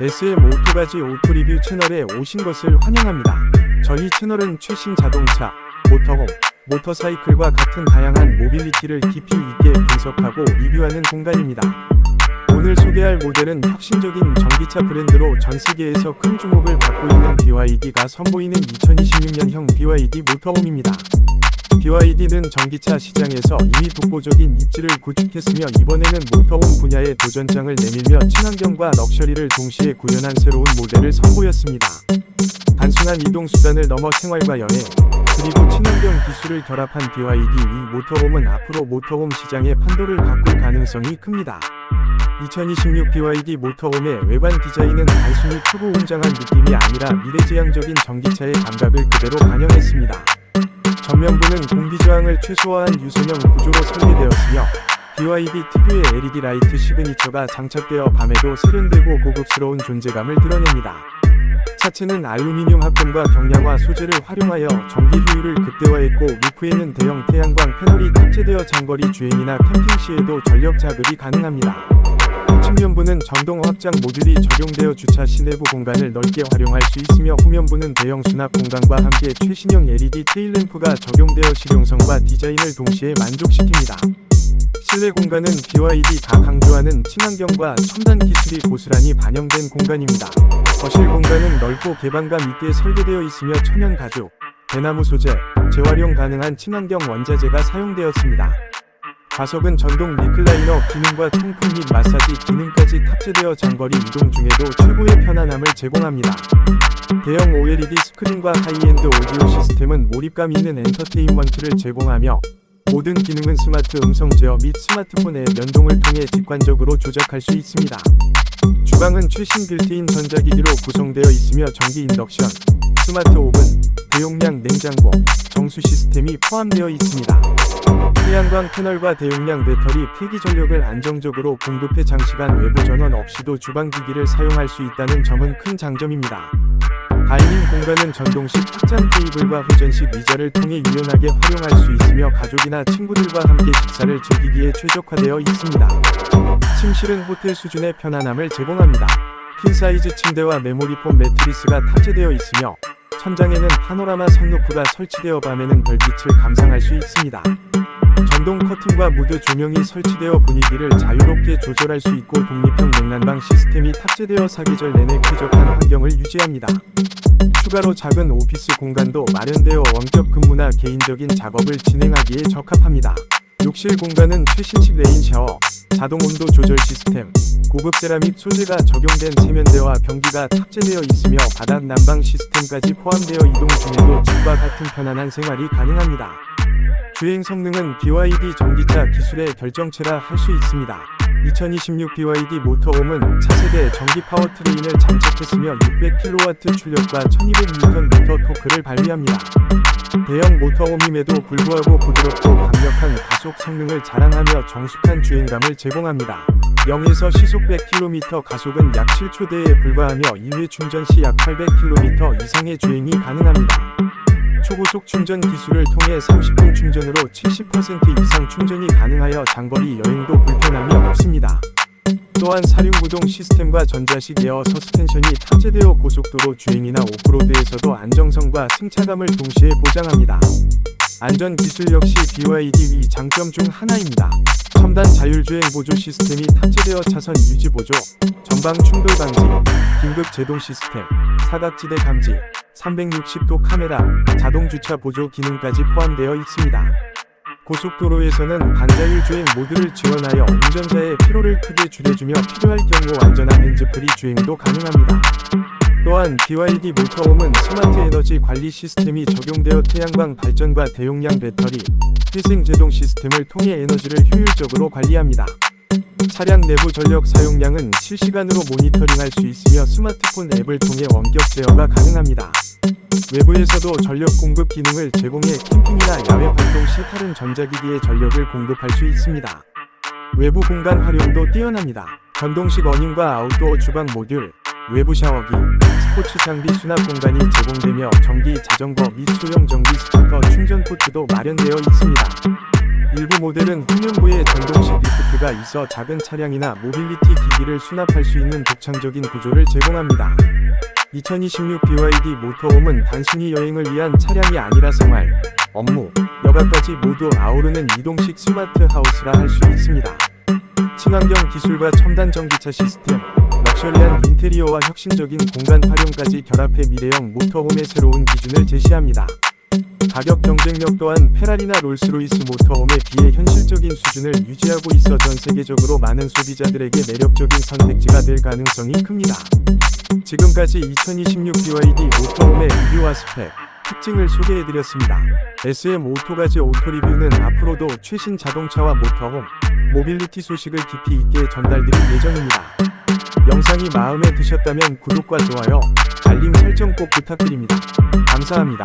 SM 오토가지 오토 리뷰 채널에 오신 것을 환영합니다. 저희 채널은 최신 자동차, 모터홈, 모터사이클과 같은 다양한 모빌리티를 깊이 있게 분석하고 리뷰하는 공간입니다. 오늘 소개할 모델은 혁신적인 전기차 브랜드로 전 세계에서 큰 주목을 받고 있는 BYD가 선보이는 2026년형 BYD 모터홈입니다. BYD는 전기차 시장에서 이미 독보적인 입지를 구축했으며 이번에는 모터홈 분야의 도전장을 내밀며 친환경과 럭셔리를 동시에 구현한 새로운 모델을 선보였습니다. 단순한 이동 수단을 넘어 생활과 여행, 그리고 친환경 기술을 결합한 BYD 이 모터홈은 앞으로 모터홈 시장의 판도를 바꿀 가능성이 큽니다. 2026 BYD 모터홈의 외관 디자인은 단순히 크고 웅장한 느낌이 아니라 미래지향적인 전기차의 감각을 그대로 반영했습니다. 전면부는 공기 저항을 최소화한 유선형 구조로 설계되었으며 BYD 특유의 LED 라이트 시그니처가 장착되어 밤에도 세련되고 고급스러운 존재감을 드러냅니다. 차체는 알루미늄 합금과 경량화 소재를 활용하여 전기 효율을 극대화했고 루프에는 대형 태양광 패널이 탑재되어 장거리 주행이나 캠핑 시에도 전력 자급이 가능합니다. 측면부는 전동 확장 모듈이 적용되어 주차 시내부 공간을 넓게 활용할 수 있으며 후면부는 대형 수납 공간과 함께 최신형 LED 테일램프가 적용되어 실용성과 디자인을 동시에 만족시킵니다. 실내 공간은 BYD가 강조하는 친환경과 첨단 기술이 고스란히 반영된 공간입니다. 거실 공간은 넓고 개방감 있게 설계되어 있으며 천연 가죽, 대나무 소재, 재활용 가능한 친환경 원자재가 사용되었습니다. 좌석은 전동 리클라이너 기능과 통풍 및 마사지 기능까지 탑재되어 장거리 이동 중에도 최고의 편안함을 제공합니다. 대형 OLED 스크린과 하이엔드 오디오 시스템은 몰입감 있는 엔터테인먼트를 제공하며 모든 기능은 스마트 음성 제어 및 스마트폰 앱 연동을 통해 직관적으로 조작할 수 있습니다. 주방은 최신 빌트인 전자기기로 구성되어 있으며 전기 인덕션, 스마트 오븐, 대용량 냉장고, 정수 시스템이 포함되어 있습니다. 태양광 패널과 대용량 배터리 폐기 전력을 안정적으로 공급해 장시간 외부 전원 없이도 주방 기기를 사용할 수 있다는 점은 큰 장점입니다. 다이닝 공간은 전동식 확장 테이블과 회전식 의자를 통해 유연하게 활용할 수 있으며 가족이나 친구들과 함께 식사를 즐기기에 최적화되어 있습니다. 침실은 호텔 수준의 편안함을 제공합니다. 퀸 사이즈 침대와 메모리폼 매트리스가 탑재되어 있으며 천장에는 파노라마 선루프가 설치되어 밤에는 별빛을 감상할 수 있습니다. 전동 커튼과 무드 조명이 설치되어 분위기를 자유롭게 조절할 수 있고 독립형 냉난방 시스템이 탑재되어 사계절 내내 쾌적한 환경을 유지합니다. 추가로 작은 오피스 공간도 마련되어 원격 근무나 개인적인 작업을 진행하기에 적합합니다. 욕실 공간은 최신식 레인 샤워, 자동 온도 조절 시스템, 고급 세라믹 소재가 적용된 세면대와 변기가 탑재되어 있으며 바닥 난방 시스템까지 포함되어 이동 중에도 집과 같은 편안한 생활이 가능합니다. 주행 성능은 BYD 전기차 기술의 결정체라 할 수 있습니다. 2026 BYD 모터홈은 차세대 전기 파워트레인을 장착했으며 600kW 출력과 1200Nm 토크를 발휘합니다. 대형 모터홈임에도 불구하고 부드럽고 강력한 가속 성능을 자랑하며 정숙한 주행감을 제공합니다. 0에서 시속 100km 가속은 약 7초대에 불과하며 1회 충전 시 약 800km 이상의 주행이 가능합니다. 초고속 충전 기술을 통해 30분 충전으로 70% 이상 충전이 가능하여 장거리 여행도 불편함이 없습니다. 또한 사륜구동 시스템과 전자식 에어 서스펜션이 탑재되어 고속도로 주행이나 오프로드에서도 안정성과 승차감을 동시에 보장합니다. 안전 기술 역시 BYD 위 장점 중 하나입니다. 첨단 자율주행 보조 시스템이 탑재되어 차선 유지 보조, 전방 충돌 방지, 긴급 제동 시스템, 사각지대 감지, 360도 카메라, 자동 주차 보조 기능까지 포함되어 있습니다. 고속도로에서는 반자율 주행 모드를 지원하여 운전자의 피로를 크게 줄여주며 필요할 경우 완전한 핸즈프리 주행도 가능합니다. 또한 BYD 모터홈은 스마트 에너지 관리 시스템이 적용되어 태양광 발전과 대용량 배터리, 회생 제동 시스템을 통해 에너지를 효율적으로 관리합니다. 차량 내부 전력 사용량은 실시간으로 모니터링할 수 있으며 스마트폰 앱을 통해 원격 제어가 가능합니다. 외부에서도 전력 공급 기능을 제공해 캠핑이나 야외 활동 시 다른 전자기기에 전력을 공급할 수 있습니다. 외부 공간 활용도 뛰어납니다. 전동식 어닝과 아웃도어 주방 모듈, 외부 샤워기, 스포츠 장비 수납 공간이 제공되며 전기 자전거 및 소형 전기 스쿠터 충전 포트도 마련되어 있습니다. 일부 모델은 후면부에 전동식 리프트가 있어 작은 차량이나 모빌리티 기기를 수납할 수 있는 독창적인 구조를 제공합니다. 2026 BYD 모터홈은 단순히 여행을 위한 차량이 아니라 생활, 업무, 여가까지 모두 아우르는 이동식 스마트 하우스라 할 수 있습니다. 친환경 기술과 첨단 전기차 시스템, 럭셔리한 인테리어와 혁신적인 공간 활용까지 결합해 미래형 모터홈의 새로운 기준을 제시합니다. 가격 경쟁력 또한 페라리나 롤스로이스 모터홈에 비해 현실적인 수준을 유지하고 있어 전 세계적으로 많은 소비자들에게 매력적인 선택지가 될 가능성이 큽니다. 지금까지 2026 BYD 모터홈의 리뷰와 스펙, 특징을 소개해드렸습니다. SM 오토가즈 오토리뷰는 앞으로도 최신 자동차와 모터홈, 모빌리티 소식을 깊이 있게 전달드릴 예정입니다. 영상이 마음에 드셨다면 구독과 좋아요, 알림 설정 꼭 부탁드립니다. 감사합니다.